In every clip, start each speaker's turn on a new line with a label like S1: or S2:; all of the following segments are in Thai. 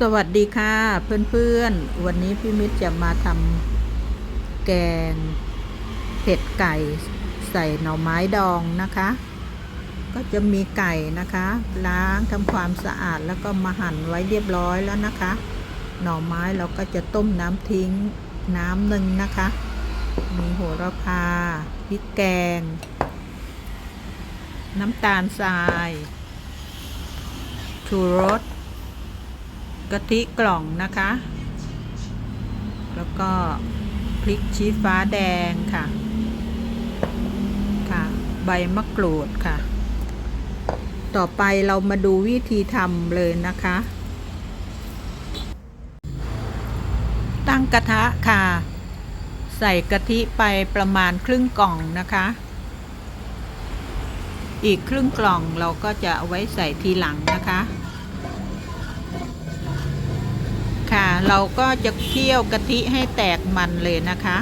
S1: สวัสดีค่ะเพื่อนๆ วันนี้พี่มิตรจะมาทำแกงเผ็ดไก่ใส่หน่อไม้ดองนะคะ ก็จะมีไก่นะคะ ล้างทำความสะอาดแล้วก็มาหั่นไว้เรียบร้อยแล้วนะคะ หน่อไม้เราก็จะต้มน้ำทิ้งน้ำหนึ่งนะคะ มีโหระพาพริกแกง น้ำตาลทรายชูรส กะทิกล่องนะคะ แล้วก็พริกชี้ฟ้าแดงค่ะ ค่ะ ใบมะกรูดค่ะ ต่อไปเรามาดูวิธีทำเลยนะคะ ตั้งกระทะค่ะ ใส่กะทิไปประมาณครึ่งกล่องนะคะ อีกครึ่งกล่องเราก็จะเอาไว้ใส่ทีหลังนะคะ ค่ะ เราก็จะเคี่ยวกะทิให้แตกมันเลยนะคะ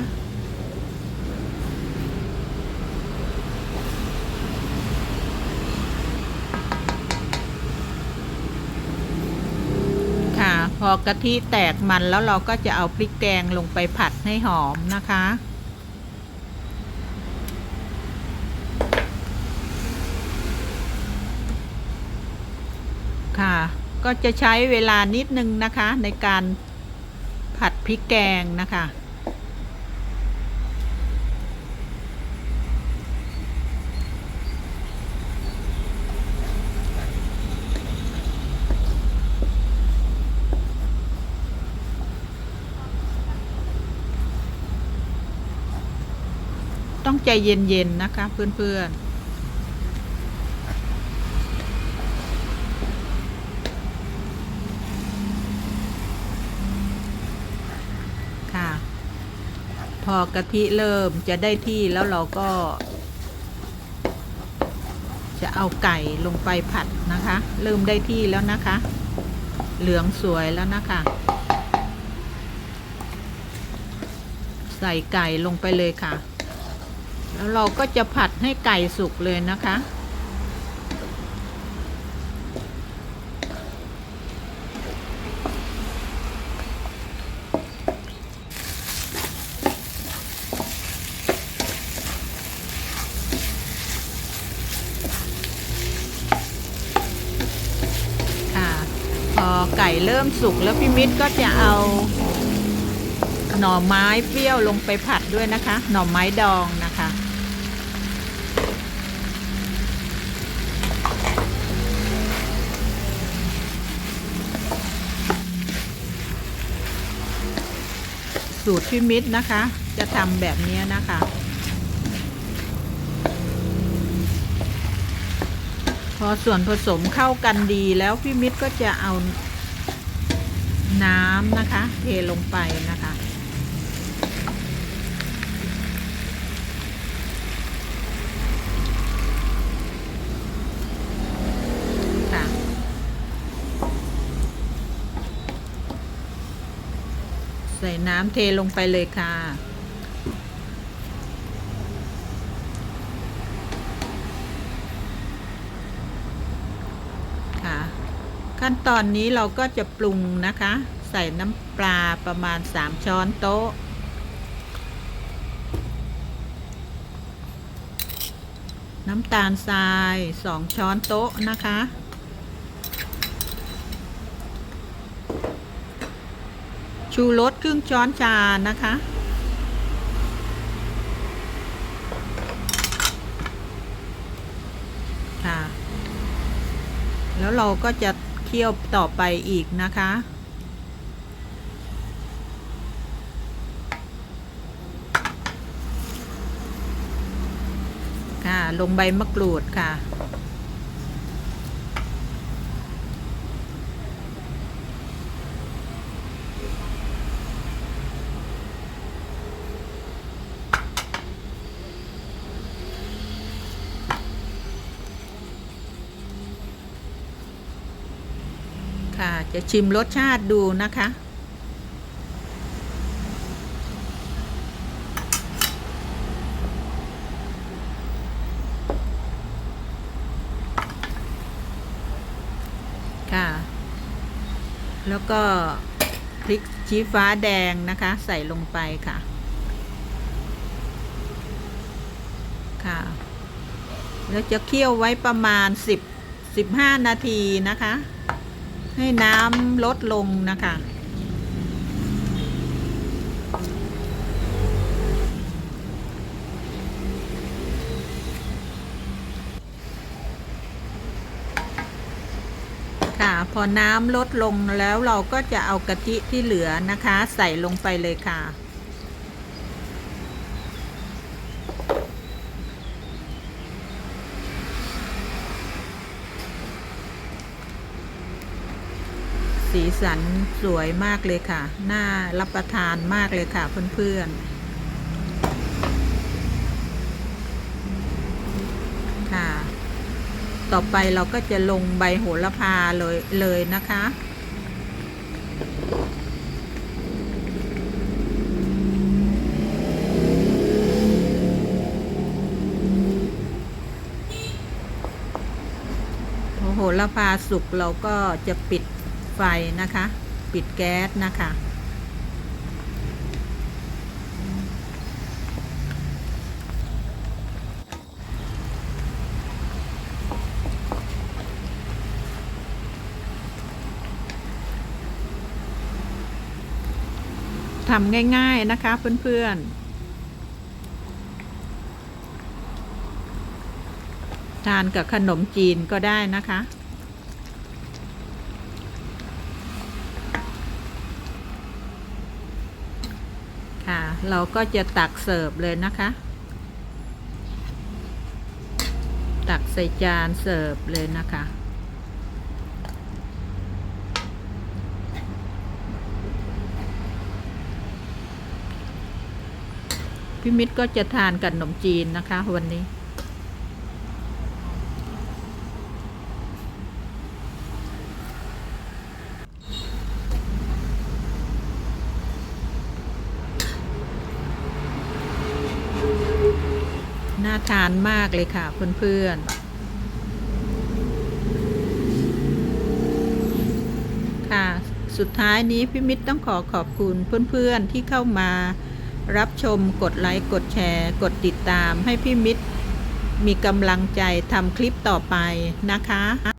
S1: ค่ะ พอกะทิแตกมันแล้วเราก็จะเอาพริกแกงลงไปผัดให้หอมนะคะค่ะ ก็จะใช้เวลานิดนึงนะคะในการผัดพริกแกงนะคะ ต้องใจเย็นๆนะคะเพื่อนๆ ค่ะ พ อกะทิเริ่มจะได้ที่แล้วเราก็ จะเอาไก่ลงไปผัดนะคะ เริ่มได้ที่แล้วนะคะ เหลืองสวยแล้วนะคะ ใส่ไก่ลงไปเลยค่ะ แล้วเราก็จะผัดให้ไก่สุกเลยนะคะค่ะ พ อไก่เริ่มสุกแล้วพี่มิตรก็จะเอา หน่อไม้เปรี้ยวลงไปผัดด้วยนะคะ หน่อไม้ดองนะคะสูตรพี่มิตรนะคะ จะทำแบบนี้นะคะ อส่วนผสมเข้ากันดีแล้วพี่มิตรก็จะเอาน้ำนะคะ เทลงไปนะคะค่ะใส่น้ำเทลงไปเลยค่ะ ขั้นตอนนี้เราก็จะปรุงนะคะ ใส่น้ำปลาประมาณ 3 ช้อนโต๊ะ น้ำตาลทราย 2 ช้อนโต๊ะนะคะ ชูรสครึ่งช้อนชานะคะค่ะแล้วเราก็จะ เที่ยวต่อไปอีกนะคะ ค่ะ ลงใบมะกรูดค่ะ ค่ะ จะชิมรสชาติดูนะคะ ค่ะ แล้วก็พริกชี้ฟ้าแดงนะคะ ใส่ลงไปค่ะ ค่ะ แล้วจะเคี่ยวไว้ประมาณ 10 15 นาทีนะคะ ให้น้ำลดลงนะคะ ค่ะ พอน้ำลดลงแล้วเราก็จะเอากะทิที่เหลือนะคะ ใส่ลงไปเลยค่ะ สีสันสวยมากเลยค่ะ น่ารับประทานมากเลยค่ะเพื่อนๆ ค่ะ ต่อไปเราก็จะลงใบโหระพาเลยเลยนะคะโหระพาสุกเราก็จะปิด ไฟนะคะ ปิดแก๊สนะคะทำง่าย ๆ นะคะเพื่อนๆ ทานกับขนมจีนก็ได้นะคะ เราก็จะตักเสิร์ฟเลยนะคะ ตักใส่จานเสิร์ฟเลยนะคะ พี่มิตรก็จะทานกับขนมจีนนะคะวันนี้ น่าทานมากเลยค่ะเพื่อนๆ ค่ะ สุดท้ายนี้พี่มิตรต้องขอขอบคุณเพื่อนๆที่เข้ามารับชมกดไลค์ กดแชร์ กดติดตามให้พี่มิตรมีกำลังใจทำคลิปต่อไปนะคะ